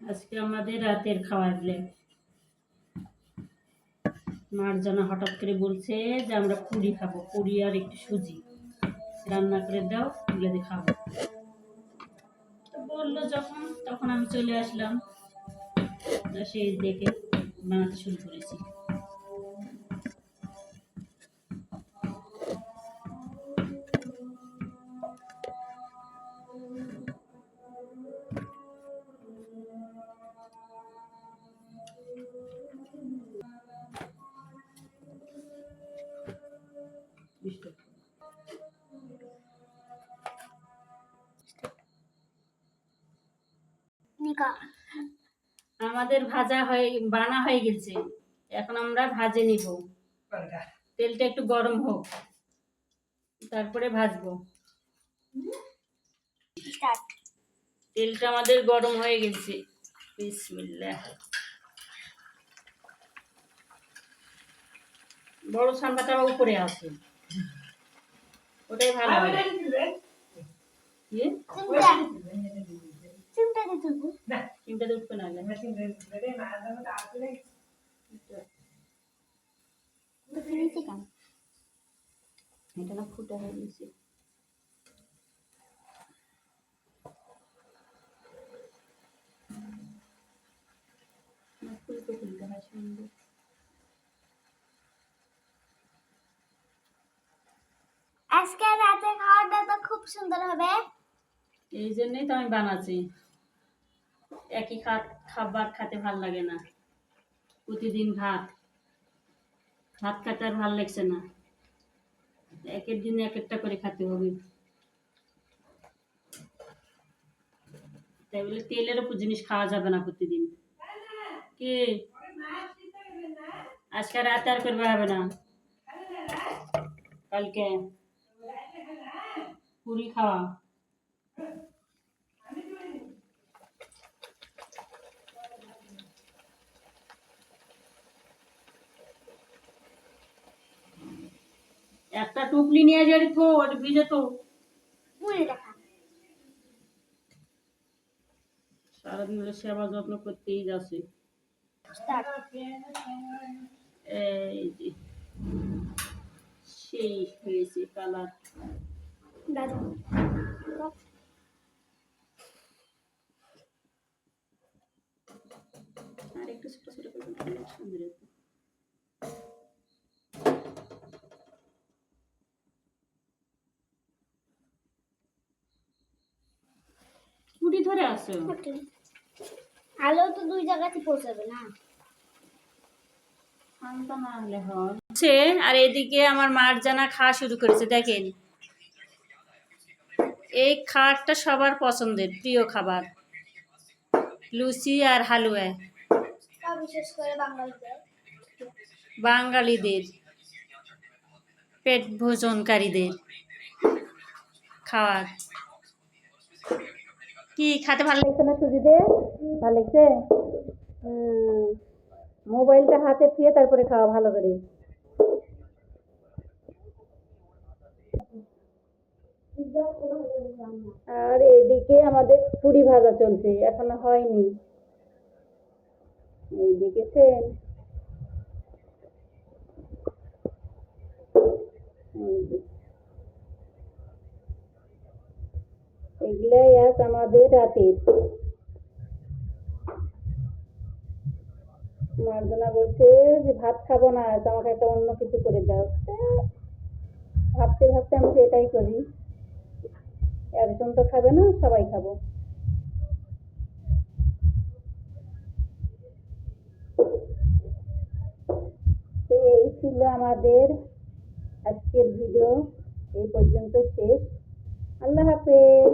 আজকে আমাদের রাতের খাবার প্লেট মার্জনা হঠাৎ করে বলছে যে, আমরা পুরি খাব, পুরি আর একটু সুজি। রান্না করে দাও, তুলে দিয়ে খাব। বলল যখন, তখন আমি চলে আসলাম। সেই দেখে বানাতে শুরু করেছি। আমাদের ভাজা হয়ে বানা হয়ে গেছে। এখন আমরা ভাজে নিব। তেলটা একটু গরম হোক। তারপরে ভাজবো। তেলটা আমাদের গরম হয়ে গেছে। বিসমিল্লাহ। বড় সাম্বাটা উপরে আছে। ওটাই ভালো হবে। কি? চিমটা চিমটা দিয়ে তুলবো চিন্তা উঠবে না এটা না ফুটা হয়ে গেছে। না, ফুলতে ফুলতে হয় সুন্দর আজকে রাতে খাওয়াটা তো খুব সুন্দর হবে। এই জন্যই তো আমি বানাচ্ছি। একই খাত খাবার খেতে ভালো লাগে না। প্রতিদিন ভাত। ভাত খেতে আর ভালো লাগছে না। একের দিন এক একটা করে খেতে হবে। তাই বলে তেলের উপর জিনিস খাওয়া যাবে না প্রতিদিন। কি? আজকে রাতে আর করবে হবে না। কালকে। পুরি খাওয়া। একটা টুকলি নিয়ে যাবি তো ওটা ভিজে তো। সারাদিন সেবা যত্ন করতেই যাচ্ছে। এই সেই হয়েছে কালার। দাদু আর একটু ছোট ছোট করে সুন্দর হতো। কুড়ি ধরে আসো আলো তো দুই জায়গাতে পৌঁছাবে না। ঠান্ডা না হলে হয়। হচ্ছে আর এদিকে আমার মারজানা খাওয়া শুরু করেছে দেখেন। এই খাবারটা সবার পছন্দের প্রিয় খাবার। লুচি আর হালুয়া। বাঙালিদের। পেট ভোজনকারীদের খাওয়ার। কি খেতে ভালো লাগছে না সুজিতে? ভালো লাগছে? মোবাইলটা হাতে থুয়ে তারপরে খাওয়া ভালো করে। আর এদিকে আমাদের পুরি ভাজা চলছে, এখনও হয়নি। এই দেখেছেন এগুলাই আজ আমাদের রাতের। মার্জনা বলছে যে, ভাত খাব না, আজ আমাকে একটা অন্য কিছু করে দাও। ভাবতে ভাবতে আমি এটাই করি। একজন তো খাবে না, সবাই খাব। তো এই ছিল আমাদের আজকের ভিডিও এই পর্যন্ত শেষ। আল্লাহ হাফেজ।